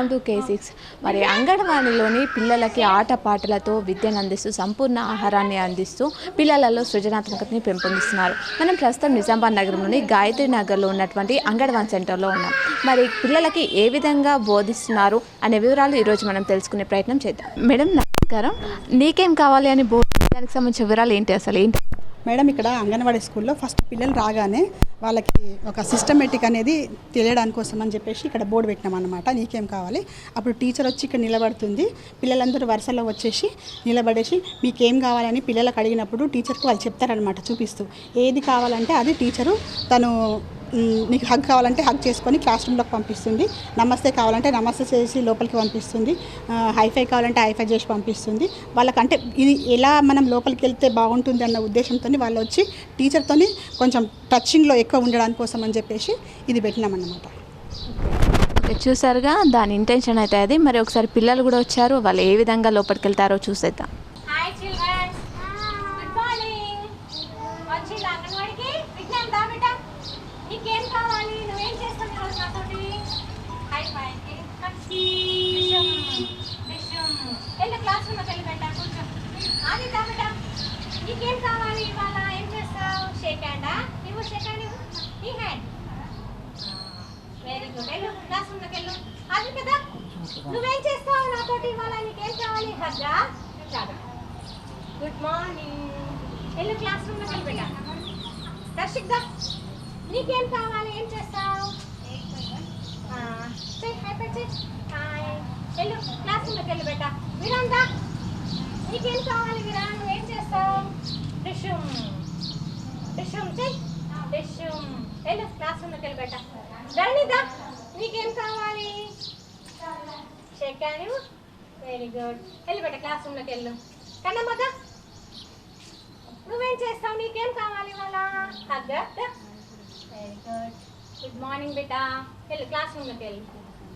Welcome to K six మరి అంగన్వాడీలోని పిల్లలకి ఆట పాటలతో విద్యను అందిస్తూ సంపూర్ణ ఆహారాన్ని అందిస్తూ పిల్లలలో సృజనాత్మకతని పెంపొందిస్తున్నారు. మనం ప్రస్తుతం నిజామాబాద్ నగరంలోని గాయత్రి నగర్లో ఉన్నటువంటి అంగన్వాన్ సెంటర్లో ఉన్నాం. మరి పిల్లలకి ఏ విధంగా బోధిస్తున్నారు అనే వివరాలు ఈరోజు మనం తెలుసుకునే ప్రయత్నం చేద్దాం. మేడం నమస్కారం. నీకేం కావాలి అని బోధ దానికి సంబంధించిన వివరాలు ఏంటి అసలు? ఏంటి? మేడం ఇక్కడ అంగన్వాడీ స్కూల్లో ఫస్ట్ పిల్లలు రాగానే వాళ్ళకి ఒక సిస్టమేటిక్ అనేది తెలియడానికి కోసం అని చెప్పేసి ఇక్కడ బోర్డు పెట్టినాం అనమాట నీకేం కావాలి? అప్పుడు టీచర్ వచ్చి ఇక్కడ నిలబడుతుంది. పిల్లలందరూ వరుసలో వచ్చేసి నిలబడేసి మీకేం కావాలని పిల్లలకు అడిగినప్పుడు టీచర్కి వాళ్ళు చెప్తారనమాట చూపిస్తూ. ఏది కావాలంటే అది టీచరు తను మీకు హగ్ కావాలంటే హగ్ చేసుకొని క్లాస్ రూమ్లోకి పంపిస్తుంది. నమస్తే కావాలంటే నమస్తే చేసి లోపలికి పంపిస్తుంది. హైఫై కావాలంటే హైఫై చేసి పంపిస్తుంది. వాళ్ళకంటే ఇది ఎలా మనం లోపలికి వెళ్తే బాగుంటుంది అన్న ఉద్దేశంతో వాళ్ళు వచ్చి టీచర్తో కొంచెం టచింగ్లో ఎక్కువ ఉండడానికి కోసం అని చెప్పేసి ఇది పెట్టినామన్నమాట. చూసారుగా దాని ఇంటెన్షన్ అయితే అది. మరి ఒకసారి పిల్లలు కూడా వచ్చారు. వాళ్ళు ఏ విధంగా లోపలికి వెళ్తారో చూసేద్దాం హాయ్ చిల్డ్రన్ గుడ్ మార్నింగ్ వచ్చింది అంగన్వాడికి విజ్ఞాన్ దా బిడ్డ నీకేం కావాలి నువ్వేం చేస్తావు ఈరోజు నాతోటి హాయ్ బాయ్ విషయం విషయం వెళ్ళి క్లాస్ రూమ్కి వెళ్ళి పెట్టా కూర్చో అది దా బిడ్డ నీకేం కావాలి ఇవాళ ఏం చేస్తావు షేక్ హ్యాండా నువ్వు షేక్ హ్యాండ్ ఇవ్వు నీ హ్యాండ్ వెరీ గుడ్ వెళ్ళు క్లాస్ రూమ్కి వెళ్ళు అది కదా నువ్వేం చేస్తావు నాతోటి ఇవాళ నీకేం గుడ్ మార్నింగ్ వెళ్ళు క్లాస్ రూమ్లో వెళ్ళి పెట్టా దర్శిక్ దా నీకేం కావాలి? ఏం చేస్తావు? చెయ్ హై పెట్ హాయ్. వెళ్ళు క్లాస్ రూమ్లోకి వెళ్ళి పెట్టా విరాన్ దా నీకేం కావాలి విరాన్ ఏం చేస్తావు? డిషుమ్ డిషుమ్ చెయ్. డిషుమ్ వెళ్ళు క్లాస్ రూమ్లోకి వెళ్ళి పెట్టా ధరణిదా నీకేం కావాలి? చెక్కాను వెరీ గుడ్ వెళ్ళి పెట్ట క్లాస్ రూమ్లోకి వెళ్ళు. కన్నమ్మగా నువ్వేం చేస్తావు? నీకేం కావాలి వాళ్ళ హగ్గ వెరీ గుడ్ గుడ్ మార్నింగ్ బేట వెళ్ళు క్లాస్ రూమ్లోకి వెళ్ళు.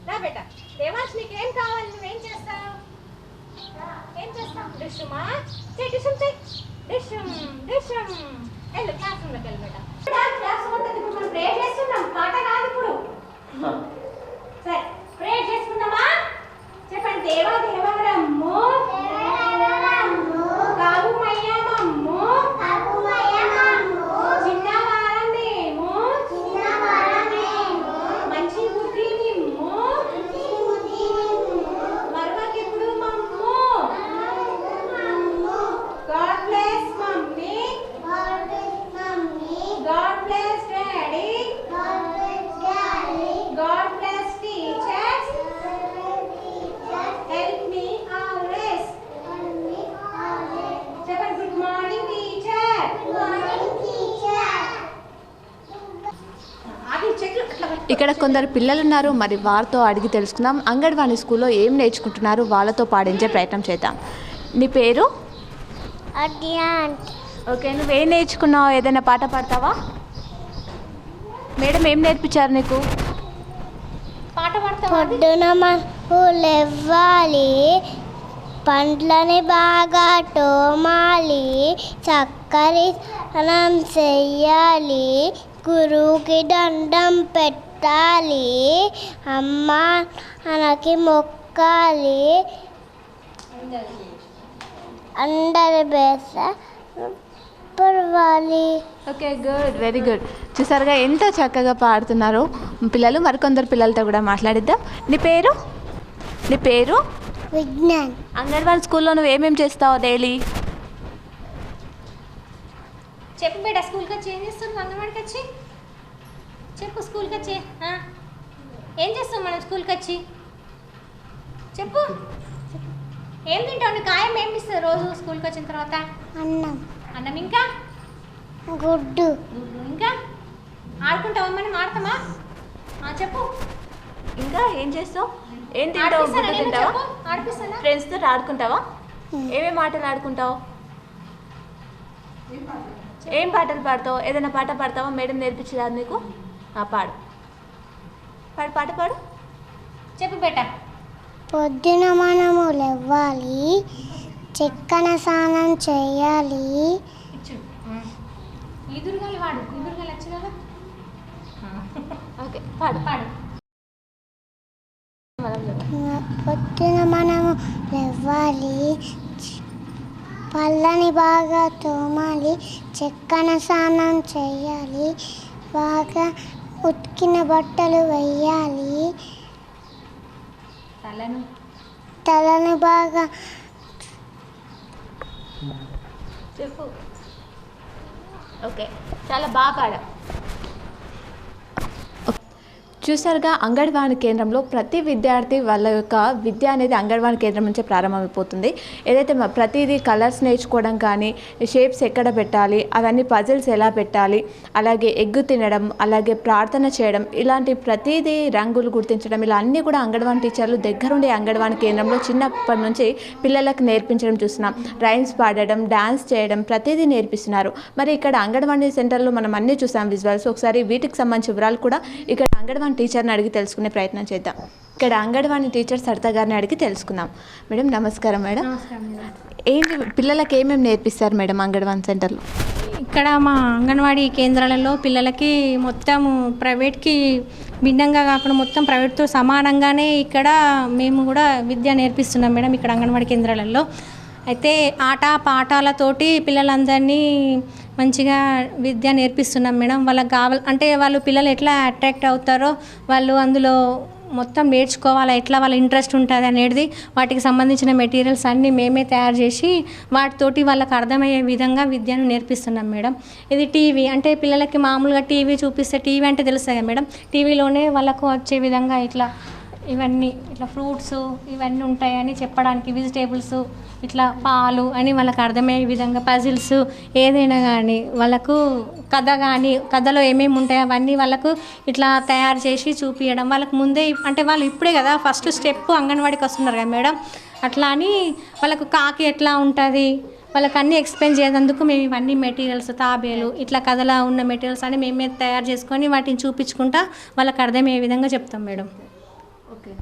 రా బేట దేవాష్ నీకేం కావాలి? నువ్వేం చేస్తావు? ఏం చేస్తావు? డిషుమా చెయ్యి డిషుమ్ చెయ్యి. డిషుమ్ డిషుమ్ వెళ్ళు క్లాస్ రూమ్లోకి వెళ్ళు బేట క్లాస్ ఉంటుంది ఇప్పుడు మనం ప్రే చేస్తున్నాం. పాట కాదు ఇప్పుడు. సరే. te va a ఇక్కడ కొందరు పిల్లలు ఉన్నారు మరి వారితో అడిగి తెలుసుకుందాం. అంగన్వాడీ స్కూల్లో ఏం నేర్చుకుంటున్నారు? వాళ్ళతో పాడించే ప్రయత్నం చేద్దాం. నీ పేరు? ఓకే నువ్వేం నేర్చుకున్నావు? ఏదైనా పాట పాడతావా? మేడం ఏం నేర్పించారు నీకు? పాట? పొద్దున లేవ్వాలి పండ్లని బాగా టోమాలి చక్కర స్నానం చెయ్యాలి గురువుకి దండం పెట్టాలి అమ్మ మనకి మొక్కాలి. అందరి బేస పర్వాలి. Okay good very good. చూసారుగా ఎంత చక్కగా పాడుతున్నారు. పిల్లలు మరికొందరు పిల్లలతో కూడా మాట్లాడిద్దాం. నీ పేరు? నీ పేరు? విజ్ఞాన్. అంగన్వాడీ స్కూల్లో నువ్వు ఏమేమి చేస్తావు డైలీ? చెప్పు బేట స్కూల్కి వచ్చి ఏం చేస్తుంది అంగన్వాడికి వచ్చి? చెప్పు స్కూల్కి వచ్చి? ఏం చేస్తాం మనం స్కూల్కి వచ్చి చెప్పు. ఏం తింటావు? నువ్వు కాయం ఏం ఇస్తుంది రోజు స్కూల్కి వచ్చిన తర్వాత? అన్నం. అన్నం ఇంకా? గుడ్డు. గుడ్లు ఇంకా? ఆడుకుంటావా మనం? ఆడతామా? ఆ, చెప్పు. ఇంకా ఏం చేస్తావు? ఏం తింటావు? గుడ్డు? తింటావా? ఆడిపిస్తానా? ఫ్రెండ్స్తో ఆడుకుంటావా? ఏమేమి ఆటలు ఆడుకుంటావు? ఏం పాటలు పాడతావు? ఏదైనా పాట పాడతావా? మేడం నేర్పించదా నీకు? పాడు. పాడు పాట పాడు. చెప్పు బేట. పొద్దున మనము లేవ్వాలి చెక్కన స్నానం చేయాలి. ఇచ్చు ఈదురుగాలి వాడు ఈదురుగాలి వచ్చు కదా? ఓకే పాడు పాడు. పొద్దున మనము లేవాలి పళ్ళని బాగా తోమాలి చెక్కన స్నానం చేయాలి బాగా ఉతికిన బట్టలు వేయాలి తలను. తలని బాగా చెప్పు. ఓకే చాలా బాగా పాడా చూసారుగా అంగన్వాడీ కేంద్రంలో ప్రతి విద్యార్థి వాళ్ళ యొక్క విద్య అనేది అంగన్వాడీ కేంద్రం నుంచే ప్రారంభమైపోతుంది. ఏదైతే ప్రతిదీ కలర్స్ నేర్చుకోవడం కానీ షేప్స్ ఎక్కడ పెట్టాలి అవన్నీ పజిల్స్ ఎలా పెట్టాలి అలాగే ఎగ్గు తినడం అలాగే ప్రార్థన చేయడం ఇలాంటి ప్రతిదీ రంగులు గుర్తించడం ఇలా అన్నీ కూడా అంగన్వాడీ టీచర్లు దగ్గరుండి అంగన్వాడీ కేంద్రంలో చిన్నప్పటి నుంచి పిల్లలకు నేర్పించడం చూస్తున్నాం. రైమ్స్ పాడడం డ్యాన్స్ చేయడం ప్రతిదీ నేర్పిస్తున్నారు. మరి ఇక్కడ అంగన్వాడీ సెంటర్లో మనం అన్నీ చూసాం విజువల్స్. ఒకసారి వీటికి సంబంధించిన వివరాలు కూడా ఇక్కడ అంగన్వాడీ టీచర్ని అడిగి తెలుసుకునే ప్రయత్నం చేద్దాం. ఇక్కడ అంగన్వాడీ టీచర్ సరిత గారిని అడిగి తెలుసుకుందాం. మేడం నమస్కారం మేడం. ఏంటి పిల్లలకి ఏమేమి నేర్పిస్తారు మేడం అంగన్వాడీ సెంటర్లో? ఇక్కడ మా అంగన్వాడీ కేంద్రాలలో పిల్లలకి మొత్తం ప్రైవేట్కి భిన్నంగా కాకుండా మొత్తం ప్రైవేట్తో సమానంగానే ఇక్కడ మేము కూడా విద్య నేర్పిస్తున్నాం మేడం ఇక్కడ అంగన్వాడీ కేంద్రాలలో. అయితే ఆట పాఠాలతోటి పిల్లలందరినీ మంచిగా విద్య నేర్పిస్తున్నాం మేడం. వాళ్ళకి కావాలి అంటే వాళ్ళు పిల్లలు ఎట్లా అట్రాక్ట్ అవుతారో వాళ్ళు అందులో మొత్తం నేర్చుకోవాలా ఎట్లా వాళ్ళ ఇంట్రెస్ట్ ఉంటుంది అనేది వాటికి సంబంధించిన మెటీరియల్స్ అన్నీ మేమే తయారు చేసి వాటితోటి వాళ్ళకి అర్థమయ్యే విధంగా విద్యను నేర్పిస్తున్నాం మేడం. ఇది టీవీ అంటే పిల్లలకి మామూలుగా టీవీ చూపిస్తే టీవీ అంటే తెలుస్తుంది కదా మేడం. టీవీలోనే వాళ్ళకు వచ్చే విధంగా ఇట్లా ఇవన్నీ ఇట్లా ఫ్రూట్స్ ఇవన్నీ ఉంటాయని చెప్పడానికి వెజిటేబుల్స్ ఇట్లా పాలు అని వాళ్ళకి అర్థమయ్యే విధంగా పజిల్స్ ఏదైనా కానీ వాళ్ళకు కథ కానీ కథలో ఏమేమి ఉంటాయో అవన్నీ వాళ్ళకు ఇట్లా తయారు చేసి చూపించడం వాళ్ళకు ముందే అంటే వాళ్ళు ఇప్పుడే కదా ఫస్ట్ స్టెప్ అంగన్వాడికి వస్తున్నారు కదా మేడం. అట్లా అని వాళ్ళకు కాకి ఎట్లా ఉంటుంది? వాళ్ళకి అన్నీ ఎక్స్ప్లెయిన్ చేసేందుకు మేము ఇవన్నీ మెటీరియల్స్ తాబేలు ఇట్లా కథలా ఉన్న మెటీరియల్స్ అన్ని మేమే తయారు చేసుకొని వాటిని చూపించుకుంటా వాళ్ళకి అర్థమయ్యే విధంగా చెప్తాం మేడం. ఓకే.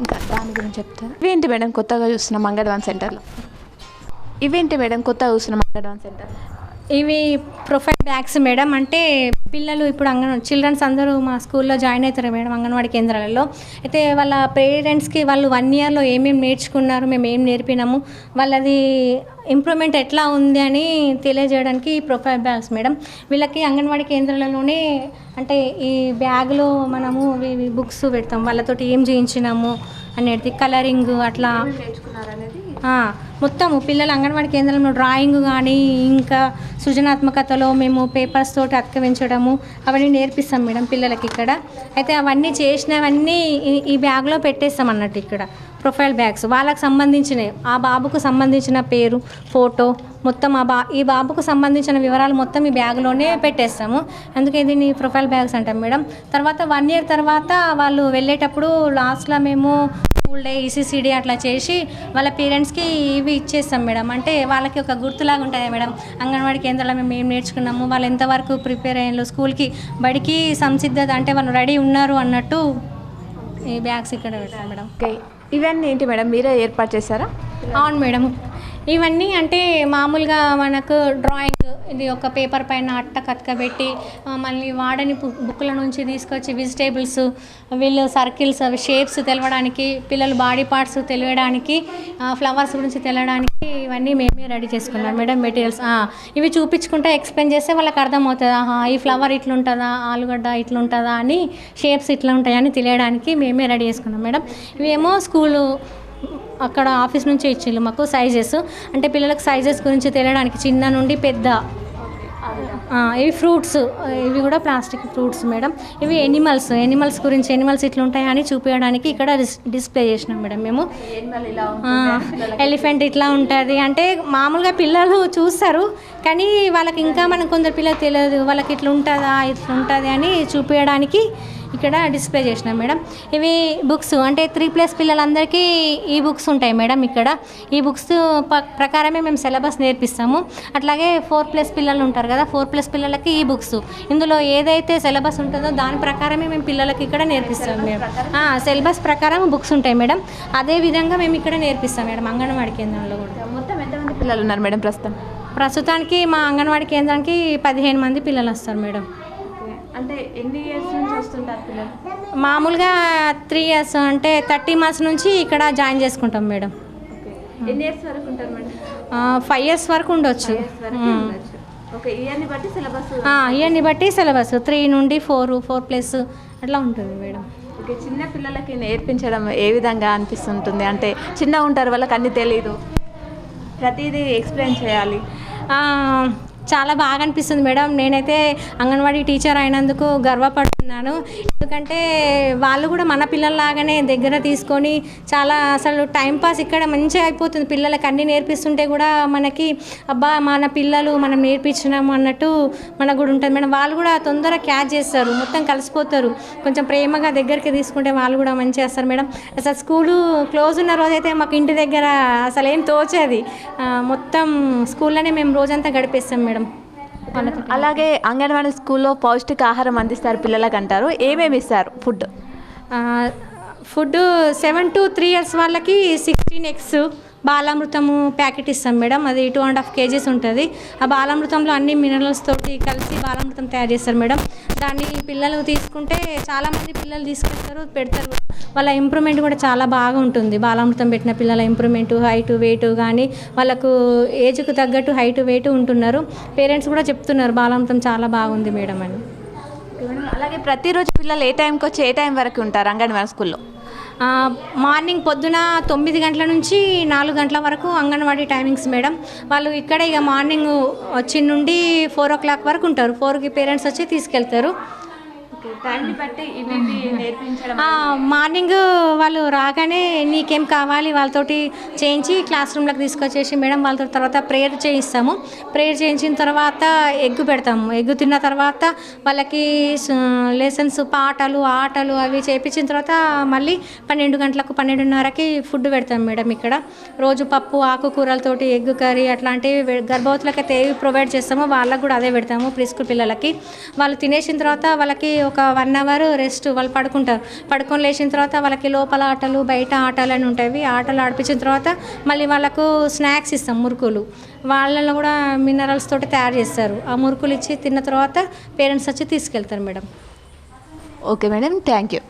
ఇంకా దాని గురించి చెప్తారా ఇవేంటి మేడం కొత్తగా చూస్తున్నాం మంగళవాన్ సెంటర్లో? ఇవేంటి మేడం కొత్తగా చూస్తున్న మంగళవాన్ సెంటర్? ఇవి ప్రొఫైల్ బ్యాగ్స్ మేడం. అంటే పిల్లలు ఇప్పుడు అంగన్ చిల్డ్రన్స్ అందరూ మా స్కూల్లో జాయిన్ అవుతారు మేడం అంగన్వాడీ కేంద్రాలలో. అయితే వాళ్ళ పేరెంట్స్కి వాళ్ళు వన్ ఇయర్లో ఏమేమి నేర్చుకున్నారు మేము ఏం నేర్పినాము వాళ్ళది ఇంప్రూవ్మెంట్ ఎట్లా ఉంది అని తెలియజేయడానికి ఈ ప్రొఫైల్ బ్యాగ్స్ మేడం. వీళ్ళకి అంగన్వాడీ కేంద్రాలలోనే అంటే ఈ బ్యాగ్లో మనము బుక్స్ పెడతాం. వాళ్ళతోటి ఏం చేయించినాము అనేది కలరింగ్ అట్లా ఆ, మొత్తము పిల్లలు అంగన్వాడీ కేంద్రంలో డ్రాయింగ్ కానీ ఇంకా సృజనాత్మకతలో మేము పేపర్స్ తోటి అతికించడము అవన్నీ నేర్పిస్తాం మేడం పిల్లలకి ఇక్కడ. అయితే అవన్నీ చేసినవన్నీ ఈ- ఈ బ్యాగ్లో పెట్టేస్తాం అన్నట్టు ఇక్కడ ప్రొఫైల్ బ్యాగ్స్. వాళ్ళకి సంబంధించినవి. ఆ బాబుకు సంబంధించిన పేరు ఫోటో మొత్తం ఆ బా ఈ బాబుకు సంబంధించిన వివరాలు మొత్తం ఈ బ్యాగ్లోనే పెట్టేస్తాము. అందుకే దీన్ని ప్రొఫైల్ బ్యాగ్స్ అంటాం మేడం. తర్వాత వన్ ఇయర్ తర్వాత వాళ్ళు వెళ్ళేటప్పుడు లాస్ట్లో మేము స్కూల్ డే ఈసీసీడీ అట్లా చేసి వాళ్ళ పేరెంట్స్కి ఇవి ఇచ్చేస్తాం మేడం. అంటే వాళ్ళకి ఒక గుర్తులాగా ఉంటుంది మేడం. అంగన్వాడీ కేంద్రాల్లో మేము ఏం నేర్చుకున్నాము వాళ్ళు ఎంతవరకు ప్రిపేర్ అయ్యారు స్కూల్కి బడికి సంసిద్ధత అంటే వాళ్ళు రెడీ ఉన్నారు అన్నట్టు ఈ బ్యాగ్స్ ఇక్కడ పెట్టారు మేడం. ఓకే. ఇవన్నీ ఏంటి మేడం? మీరే ఏర్పాటు చేశారా? అవును మేడం. ఇవన్నీ అంటే మామూలుగా మనకు డ్రాయింగ్ ఇది ఒక పేపర్ పైన అట్ట కతకబెట్టి మళ్ళీ వాడని బుక్ల నుంచి తీసుకొచ్చి వెజిటేబుల్స్ వీళ్ళు సర్కిల్స్ అవి షేప్స్ తెలవడానికి పిల్లలు బాడీ పార్ట్స్ తెలియడానికి ఫ్లవర్స్ గురించి తెలవడానికి ఇవన్నీ మేమే రెడీ చేసుకున్నాం. మేడం మెటీరియల్స్ ఇవి చూపించుకుంటే ఎక్స్ప్లెయిన్ చేస్తే వాళ్ళకి అర్థమవుతుంది. ఆహా ఈ ఫ్లవర్ ఇట్లుంటుందా ఆలుగడ్డ ఇట్లుంటుందా అని షేప్స్ ఇట్లా ఉంటాయని తెలియడానికి మేమే రెడీ చేసుకున్నాం. మేడం ఇవేమో స్కూలు అక్కడ ఆఫీస్ నుంచి ఇచ్చిళ్ళు మాకు సైజెస్ అంటే పిల్లలకు సైజెస్ గురించి తెలియడానికి చిన్న నుండి పెద్ద. ఇవి ఫ్రూట్స్ ఇవి కూడా ప్లాస్టిక్ ఫ్రూట్స్ మేడం ఇవి ఎనిమల్స్ ఎనిమల్స్ గురించి ఎనిమల్స్ ఇట్లా ఉంటాయని చూపించడానికి ఇక్కడ డిస్ డిస్ప్లే చేసినాం మేడం మేము. ఎలిఫెంట్ ఇట్లా ఉంటుంది. అంటే మామూలుగా పిల్లలు చూస్తారు కానీ వాళ్ళకి ఇంకా మనం కొందరు పిల్లలు తెలియదు వాళ్ళకి ఇట్లా ఉంటుందా ఇట్లా ఉంటుంది అని చూపించడానికి ఇక్కడ డిస్ప్లే చేసినాం మేడం ఇవి బుక్స్ అంటే త్రీ ప్లస్ పిల్లలందరికీ ఈ బుక్స్ ఉంటాయి మేడం ఇక్కడ. ఈ బుక్స్ ప్రకారమే మేము సిలబస్ నేర్పిస్తాము. అట్లాగే ఫోర్ ప్లస్ పిల్లలు ఉంటారు కదా ఫోర్ ప్లస్ పిల్లలకి ఈ బుక్స్ ఇందులో ఏదైతే సిలబస్ ఉంటుందో దాని ప్రకారమే మేము పిల్లలకి ఇక్కడ నేర్పిస్తాం మేడం సిలబస్ ప్రకారం బుక్స్ ఉంటాయి మేడం అదే విధంగా మేము ఇక్కడ నేర్పిస్తాం మేడం అంగన్వాడీ కేంద్రంలో కూడా. మొత్తం ఎంతమంది పిల్లలు ఉన్నారు మేడం ప్రస్తుతం? ప్రస్తుతానికి మా అంగన్వాడీ కేంద్రానికి పదిహేను మంది పిల్లలు వస్తారు మేడం అంటే ఎన్ని ఇయర్స్ నుంచి వస్తుంటారు పిల్లలు? మామూలుగా త్రీ ఇయర్స్ అంటే థర్టీ మంత్స్ నుంచి ఇక్కడ జాయిన్ చేసుకుంటాం మేడం. ఎన్ని ఇయర్స్ వరకు ఉంటారు మేడం? ఫైవ్ ఇయర్స్ వరకు ఉండొచ్చు. ఇయర్ని బట్టి సిలబస్ బట్టి సిలబస్ త్రీ నుండి ఫోర్ ఫోర్ ప్లస్ అట్లా ఉంటుంది మేడం. ఓకే చిన్న పిల్లలకి నేర్పించడం ఏ విధంగా అనిపిస్తుంటుంది? అంటే చిన్న ఉంటారు వాళ్ళకి అన్నీ తెలియదు ప్రతిదీ ఎక్స్ప్లెయిన్ చేయాలి. చాలా బాగా అనిపిస్తుంది మేడం. నేనైతే అంగన్వాడీ టీచర్ అయినందుకు గర్వపడు గర్వపడుతున్నాను ఎందుకంటే వాళ్ళు కూడా మన పిల్లల్లాగానే దగ్గర తీసుకొని చాలా అసలు టైంపాస్ ఇక్కడ మంచిగా అయిపోతుంది. పిల్లలకి అన్నీ నేర్పిస్తుంటే కూడా మనకి అబ్బా మన పిల్లలు మనం నేర్పించినాము అన్నట్టు మనకు కూడా ఉంటుంది. మేడం వాళ్ళు కూడా తొందరగా క్యాచ్ చేస్తారు. మొత్తం కలిసిపోతారు. కొంచెం ప్రేమగా దగ్గరికి తీసుకుంటే వాళ్ళు కూడా మంచిగా చేస్తారు. మేడం అసలు స్కూలు క్లోజ్ ఉన్న రోజైతే మాకు ఇంటి దగ్గర అసలు ఏం తోచేది మొత్తం స్కూల్లోనే మేము రోజంతా గడిపేస్తాం మేడం. అలాగే అంగన్వాడీ స్కూల్లో పౌష్టికాహారం అందిస్తారు పిల్లలకు అంటారు ఏమేమి ఇస్తారు? Food. Food seven to three years వాళ్ళకి సిక్స్టీన్ ఎగ్స్ బాలామృతము ప్యాకెట్ ఇస్తాం మేడం. అది టూ అండ్ హాఫ్ కేజీస్ ఉంటుంది. ఆ బాలామృతంలో అన్ని మినరల్స్ తోటి కలిసి బాలామృతం తయారు చేస్తారు మేడం. దాన్ని పిల్లలు తీసుకుంటే చాలామంది పిల్లలు తీసుకెళ్తారు పెడతారు. కూడా. వాళ్ళ ఇంప్రూవ్మెంట్ కూడా చాలా బాగా ఉంటుంది. బాలామృతం పెట్టిన పిల్లల ఇంప్రూవ్మెంట్ హైట్ వెయిట్ కానీ వాళ్ళకు ఏజ్కు తగ్గట్టు హైట్ వెయిట్ ఉంటున్నారు. పేరెంట్స్ కూడా చెప్తున్నారు బాలామృతం చాలా బాగుంది మేడం అని. అలాగే ప్రతిరోజు పిల్లలు ఏ టైంకి వచ్చి ఏ టైం వరకు ఉంటారు అంగన్వాడీ స్కూల్లో? మార్నింగ్ పొద్దున తొమ్మిది గంటల నుంచి నాలుగు గంటల వరకు అంగన్వాడీ టైమింగ్స్ మేడం. వాళ్ళు ఇక్కడ ఇక మార్నింగ్ వచ్చి నుండి ఫోర్ ఓ క్లాక్ వరకు ఉంటారు. ఫోర్కి పేరెంట్స్ వచ్చి తీసుకెళ్తారు. బట్టి ఇవి నేర్పించడం మార్నింగ్ వాళ్ళు రాగానే నీకేం కావాలి వాళ్ళతోటి చేయించి క్లాస్ రూమ్లోకి తీసుకొచ్చేసి మేడం వాళ్ళతో తర్వాత ప్రేయర్ చేయిస్తాము. ప్రేయర్ చేయించిన తర్వాత ఎగ్ పెడతాము. ఎగ్ తిన్న తర్వాత వాళ్ళకి లెసన్స్ పాటలు ఆటలు అవి చేయించిన తర్వాత మళ్ళీ పన్నెండు గంటలకు పన్నెండున్నరకి ఫుడ్ పెడతాం మేడం ఇక్కడ. రోజు పప్పు ఆకుకూరలతోటి ఎగ్ కర్రీ అట్లాంటివి గర్భవతులకైతే ఏవి ప్రొవైడ్ చేస్తామో వాళ్ళకు కూడా అదే పెడతాము ప్రీ స్కూల్ పిల్లలకి. వాళ్ళు తినేసిన తర్వాత వాళ్ళకి ఒక వన్ అవర్ రెస్ట్ వాళ్ళు పడుకుంటారు. పడుకొని లేచిన తర్వాత వాళ్ళకి లోపల ఆటలు బయట ఆటలు అని ఉంటాయి. ఆటలు ఆడిపించిన తర్వాత మళ్ళీ వాళ్ళకు స్నాక్స్ ఇస్తాం మురుకులు. వాళ్ళలో కూడా మినరల్స్ తోటి తయారు చేస్తారు. ఆ మురుకులు ఇచ్చి తిన్న తర్వాత పేరెంట్స్ వచ్చి తీసుకెళ్తారు madam. Okay madam thank you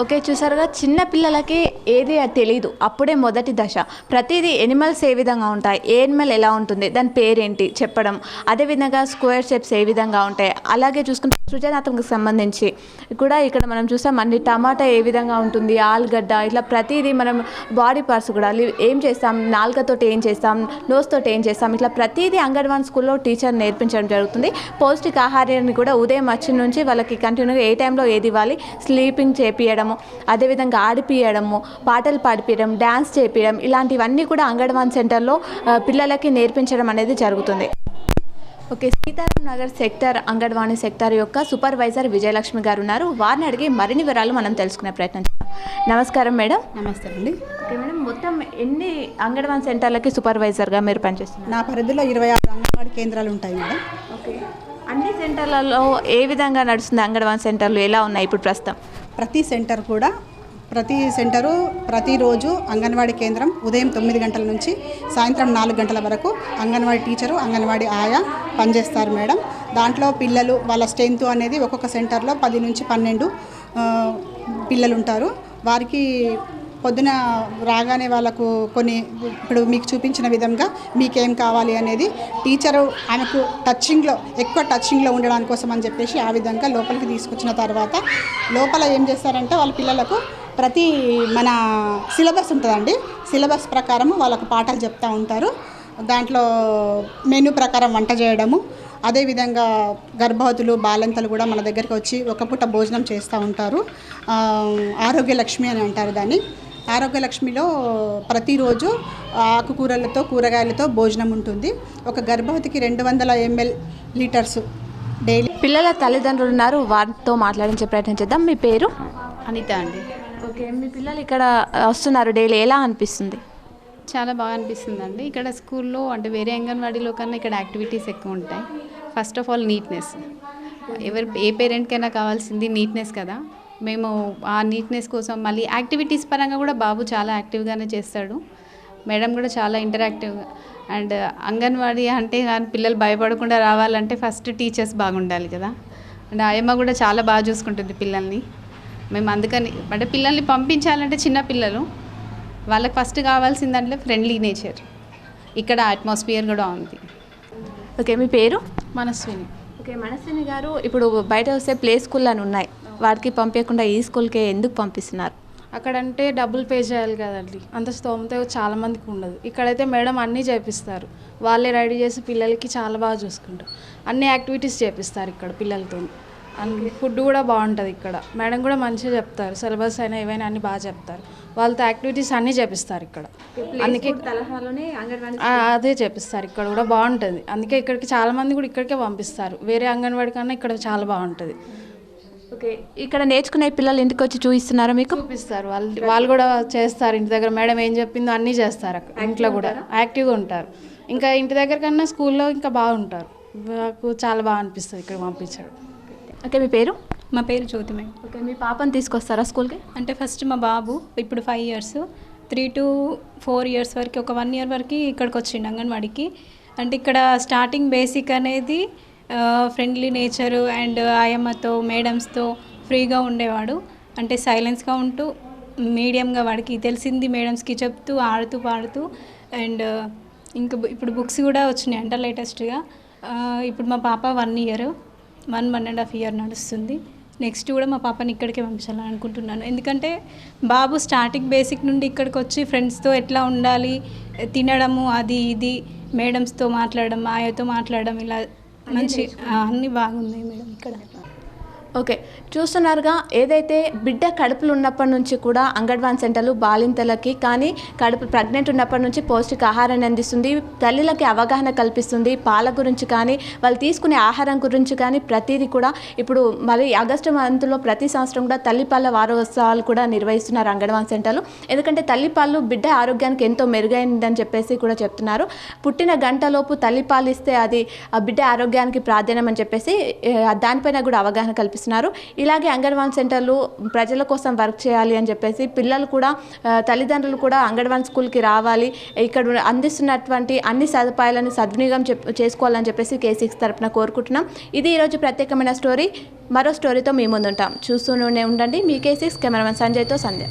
okay చూసారుగా? చిన్న పిల్లలకి ఏది తెలియదు అప్పుడే మొదటి దశ. ప్రతిదీ ఎనిమల్స్ ఏ విధంగా ఉంటాయి? ఏ ఎనిమల్ ఎలా ఉంటుంది? దాని పేరేంటి? చెప్పడం. అదేవిధంగా స్క్వేర్ షేప్స్ ఏ విధంగా ఉంటాయి? అలాగే చూసుకుంటే సృజనాత్మకకు సంబంధించి కూడా ఇక్కడ మనం చూసాం అన్ని టమాటా ఏ విధంగా ఉంటుంది? ఆలుగడ్డ ఇట్లా ప్రతిదీ మనం బాడీ పార్ట్స్ కూడా ఏం చేస్తాం? నాలుకతోటి ఏం చేస్తాం? నోస్తోటి ఏం చేస్తాం? ఇట్లా ప్రతిదీ అంగన్వాడీ స్కూల్లో టీచర్ నేర్పించడం జరుగుతుంది. పౌష్టిక ఆహారాన్ని కూడా ఉదయం వచ్చిన నుంచి వాళ్ళకి కంటిన్యూగా ఏ టైంలో ఏది ఇవ్వాలి? స్లీపింగ్ చేపియడము అదేవిధంగా ఆడిపియడము పాటలు పాడిపియడం డ్యాన్స్ చేపియడం ఇలాంటివన్నీ కూడా అంగన్వాడీ సెంటర్లో పిల్లలకి నేర్పించడం అనేది జరుగుతుంది. Okay Sitaram Nagar sector Anganwadi sector యొక్క సూపర్వైజర్ విజయలక్ష్మి గారు ఉన్నారు. వారిని అడిగి మరిన్ని వివరాలు మనం తెలుసుకునే ప్రయత్నం చేద్దాం. నమస్కారం మేడం. నమస్తే అండి. ఓకే మేడం మొత్తం ఎన్ని అంగన్వాడీ సెంటర్లకి సూపర్వైజర్గా మీరు పనిచేస్తున్నారు? నా పరిధిలో ఇరవై ఆరు అంగన్వాడీ కేంద్రాలు ఉంటాయి మేడం. ఓకే. అన్ని సెంటర్లలో ఏ విధంగా నడుస్తుంది అంగన్వాడీ సెంటర్లు ఎలా ఉన్నాయి ఇప్పుడు ప్రస్తుతం? ప్రతి సెంటర్ కూడా ప్రతి సెంటరు ప్రతిరోజు అంగన్వాడీ కేంద్రం ఉదయం తొమ్మిది గంటల నుంచి సాయంత్రం నాలుగు గంటల వరకు అంగన్వాడీ టీచరు అంగన్వాడీ ఆయా పనిచేస్తారు మేడం. దాంట్లో పిల్లలు వాళ్ళ స్ట్రెంత్ అనేది ఒక్కొక్క సెంటర్లో పది నుంచి పన్నెండు పిల్లలు ఉంటారు వారికి పొద్దున రాగానే వాళ్ళకు కొన్ని ఇప్పుడు మీకు చూపించిన విధంగా మీకేం కావాలి అనేది టీచరు ఆమెకు టచ్చింగ్లో ఎక్కువ టచ్చింగ్లో ఉండడానికి కోసం అని చెప్పేసి ఆ విధంగా లోపలికి తీసుకొచ్చిన తర్వాత లోపల ఏం చేస్తారంటే వాళ్ళ పిల్లలకు ప్రతి మన సిలబస్ ఉంటుందండి. సిలబస్ ప్రకారము వాళ్ళకు పాఠాలు చెప్తూ ఉంటారు. దాంట్లో మెనూ ప్రకారం వంట చేయడము. అదేవిధంగా గర్భవతులు బాలంతలు కూడా మన దగ్గరికి వచ్చి ఒక పూట భోజనం చేస్తూ ఉంటారు. ఆరోగ్య లక్ష్మి అని అంటారు దాన్ని. ఆరోగ్య లక్ష్మిలో ప్రతిరోజు ఆకుకూరలతో కూరగాయలతో భోజనం ఉంటుంది. ఒక గర్భవతికి రెండు వందల ఎంఎల్ లీటర్స్ డైలీ. పిల్లల తల్లిదండ్రులు ఉన్నారు. వారితో మాట్లాడించే ప్రయత్నం చేద్దాం. మీ పేరు? అనిత అండి. ఓకే మీ పిల్లలు ఇక్కడ వస్తున్నారు డైలీ. ఎలా అనిపిస్తుంది? చాలా బాగా అనిపిస్తుందండి. ఇక్కడ స్కూల్లో అంటే వేరే అంగన్వాడీలో కన్నా ఇక్కడ యాక్టివిటీస్ ఎక్కువ ఉంటాయి. ఫస్ట్ ఆఫ్ ఆల్ నీట్నెస్ ఎవరు ఏ పేరెంట్కైనా కావాల్సింది నీట్నెస్ కదా. మేము ఆ నీట్నెస్ కోసం మళ్ళీ యాక్టివిటీస్ పరంగా కూడా బాబు చాలా యాక్టివ్గానే చేస్తాడు. మేడం కూడా చాలా ఇంటరాక్టివ్గా అండ్ అంగన్వాడీ అంటే కానీ పిల్లలు భయపడకుండా రావాలంటే ఫస్ట్ టీచర్స్ బాగుండాలి కదా. అండ్ ఆయమ్మ కూడా చాలా బాగా చూసుకుంటుంది పిల్లల్ని. మేము అందుకని అంటే పిల్లల్ని పంపించాలంటే చిన్న పిల్లలు. వాళ్ళకి ఫస్ట్ కావాల్సిందంటే ఫ్రెండ్లీ నేచర్ ఇక్కడ అట్మాస్ఫియర్ కూడా ఉంది. ఓకే మీ పేరు? మనస్విని. ఓకే మనస్విని గారు ఇప్పుడు బయట వస్తే ప్లే స్కూల్ అని ఉన్నాయి. వారికి పంపించకుండా ఈ స్కూల్కే ఎందుకు పంపిస్తున్నారు? అక్కడంటే డబ్బులు పే చేయాలి కదండి. అంత స్తోమత చాలా మందికి ఉండదు. ఇక్కడైతే మేడం అన్నీ చేపిస్తారు. వాళ్ళే రెడీ చేసి పిల్లలకి చాలా బాగా చూసుకుంటారు. అన్ని యాక్టివిటీస్ చేపిస్తారు ఇక్కడ పిల్లలతో. అన్ని ఫుడ్ కూడా బాగుంటుంది ఇక్కడ. మేడం కూడా మంచిగా చెప్తారు. సిలబస్ అయినా ఏవైనా అన్ని బాగా చెప్తారు. వాళ్ళతో యాక్టివిటీస్ అన్నీ చేపిస్తారు ఇక్కడ. అందుకే అదే చేపిస్తారు. ఇక్కడ కూడా బాగుంటుంది. అందుకే ఇక్కడికి చాలా మంది కూడా ఇక్కడికే పంపిస్తారు. వేరే అంగన్వాడి కన్నా ఇక్కడ చాలా బాగుంటుంది. ఓకే. ఇక్కడ నేర్చుకునే పిల్లలు ఇంటికి వచ్చి చూపిస్తున్నారా మీకు? చూపిస్తారు. వాళ్ళు వాళ్ళు కూడా చేస్తారు. ఇంటి దగ్గర మేడం ఏం చెప్పిందో అన్నీ చేస్తారు అక్కడ. ఇంట్లో కూడా. యాక్టివ్గా ఉంటారు. ఇంకా ఇంటి దగ్గర కన్నా స్కూల్లో ఇంకా బాగుంటారు. నాకు చాలా బాగా అనిపిస్తుంది ఇక్కడ పంపించడం. ఓకే మీ పేరు? మా పేరు జ్యోతి మేడం. ఓకే మీ పాపని తీసుకొస్తారా స్కూల్కి? అంటే ఫస్ట్ మా బాబు ఇప్పుడు five years three to four years వరకు ఒక వన్ ఇయర్ వరకు ఇక్కడికి వచ్చిండు అంగన్వాడికి. అంటే ఇక్కడ స్టార్టింగ్ బేసిక్ అనేది ఫ్రెండ్లీ నేచరు అండ్ ఆయమ్మతో మేడమ్స్తో ఫ్రీగా ఉండేవాడు. అంటే సైలెన్స్గా ఉంటూ మీడియంగా వాడికి తెలిసింది మేడమ్స్కి చెప్తూ ఆడుతూ పాడుతూ అండ్ uh, ఇంకా ఇప్పుడు బుక్స్ కూడా వచ్చినాయి అంట లేటెస్ట్గా ఇప్పుడు మా పాప one year one one and half year నడుస్తుంది. నెక్స్ట్ కూడా మా పాపని ఇక్కడికే పంపించాలని అనుకుంటున్నాను. ఎందుకంటే బాబు స్టార్టింగ్ బేసిక్ నుండి ఇక్కడికి వచ్చి ఫ్రెండ్స్తో ఎట్లా ఉండాలి తినడము అది ఇది మేడమ్స్తో మాట్లాడడం ఆయతో మాట్లాడడం ఇలా మంచి అన్ని అన్నీ బాగున్నాయి మేడం ఇక్కడ. ఓకే. చూస్తున్నారుగా ఏదైతే బిడ్డ కడుపులు ఉన్నప్పటి నుంచి కూడా అంగన్వాన్ సెంటర్లు బాలింతలకి కానీ కడుపు ప్రెగ్నెంట్ ఉన్నప్పటి నుంచి పౌష్టిక ఆహారాన్ని అందిస్తుంది. తల్లులకి అవగాహన కల్పిస్తుంది. పాల గురించి కానీ వాళ్ళు తీసుకునే ఆహారం గురించి కానీ ప్రతిదీ కూడా ఇప్పుడు మరి ఆగస్టు మంత్లో ప్రతి సంవత్సరం కూడా తల్లిపాల వారోత్సవాలు కూడా నిర్వహిస్తున్నారు అంగన్వాన్ సెంటర్లు. ఎందుకంటే తల్లిపాలు బిడ్డ ఆరోగ్యానికి ఎంతో మెరుగైందని చెప్పేసి కూడా చెప్తున్నారు. పుట్టిన గంటలోపు తల్లిపాలు ఇస్తే అది ఆ బిడ్డ ఆరోగ్యానికి ప్రాధాన్యం అని చెప్పేసి దానిపైన కూడా అవగాహన కల్పిస్తుంది చేస్తున్నారు. ఇలాగే అంగన్వాన్ సెంటర్లు ప్రజల కోసం వర్క్ చేయాలి అని చెప్పేసి పిల్లలు కూడా తల్లిదండ్రులు కూడా అంగన్వాన్ స్కూల్కి రావాలి. ఇక్కడ అందిస్తున్నటువంటి అన్ని సదుపాయాలను సద్వినియోగం చేసుకోవాలని చెప్పేసి కేసీక్స్ తరఫున తరపున కోరుకుంటున్నాం. ఇది ఈరోజు ప్రత్యేకమైన స్టోరీ. మరో స్టోరీతో మీ ముందుంటాం. చూస్తూనే ఉండండి. మీ కేసీక్స్ కెమెరామెన్ సంజయ్తో సంధ్య.